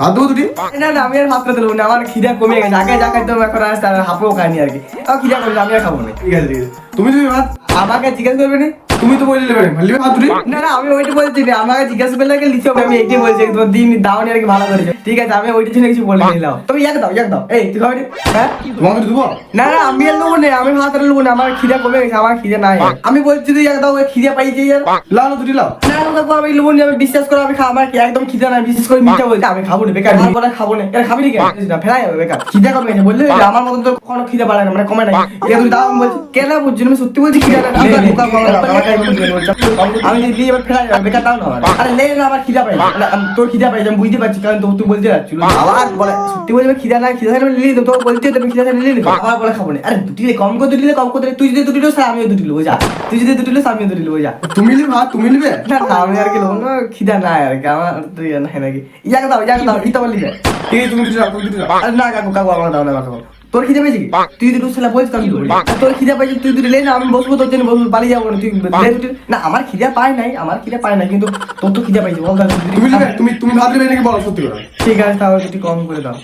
ভাত দেবো দুটি না না আমি আর ভাত খেতে দেবো না আমার খিদা কমে গেছে। আগে যা খাইতাম এখন আর হাফও খাইনি আর কি। আমার খিদা আমি আর খাব না। ঠিক আছে ঠিক আছে। তুমি তুমি ভাত? আমাকে জিজ্ঞেস করবে না? তুমি তো বললে লিবে ভাত দুটি না না আমি ওইটা বলছি না আমাকে জিজ্ঞাসা করলে আগে লিখে হবে আমি এইটাই বলছি তোমার দিন দাওনি আর কি ভালো করেছ। ঠিক আছে আমি ওইটার জন্য কিছু বলে নিলাম। তুমি এক দাও এক দাও। এই তুই খাবি? নি? হ্যাঁ? তোমাকে দেবো? না না আমি আর নেব না আমি ভাত আর নেব না আমার খিদা কমে গেছে আমার খিদা নাই। আমি বলছি তুই এক দাও ওই খিদা আর লাও না দুটি লাও। না না কাকু, আমি নেব না আমি বিশ্বাস করো আমি আমার কি একদম খিদা নাই বিশেষ করে মিঠা বলছি। আমি খাব না বেকার। বলে খাব না। এটা খাবি নি কেন? না ফেলাই যাবে বেকার। খিদে কমে গেছে বললে আমার মতন তো কখনো খিদে বাড়ে না মানে কমে নাই এটা তুই দাও আমি বলছি। কেন বুঝছি? আমি সত্যি বলছি খিদা নাই। একদম দিয়ে বলছি। আমি যদি দিয়ে এবার ফেলাই যাবে বেকার দাও না আরে লে না আমার খিদা পাই তোর খিদা পাই আমি বুঝতে পারছি কারণ তো- তুই বলতে যাচ্ছিল আবার বলে সত্যি বলছি খিদা নাই খিদা থাকলে আমি তো বলতে তুমি খিদা থাকলে লিলি আবার বলে খাব না। আরে দুটি কম করে দুটি কম করে তুই যদি দুটি লোস আমিও দুটি লোবো যা। তুই যদি দুটি লোস আমিও দুটি লোবো যা। তুমি লিবে ভাত তুমি লিবে না না আমি আর কি লোক না খিদা নাই আর কি আমার তো ইয়ে নাকি। ইয়াকে দাও ইয়াকে দাও ইতা বলি ঠিক আছে তুমি দুটি লাও তুমি দুটি লাও না কাকু কাকু আমার দাও না কাকু তোর খিদে পেয়েছি তুই যদি রুসলা বলিস তো আমি তোর খিদে পেয়েছি তুই যদি লেন না আমি বসবো তোর জন্য বসবো পালিয়ে যাব না তুই না আমার খিদে পায় নাই আমার খিদে পায় নাই কিন্তু তোর তো খিদে পাইছি বল তুমি তুমি তুমি ভাবলে নাকি বলো সত্যি করে ঠিক আছে তাহলে একটু কম করে দাও।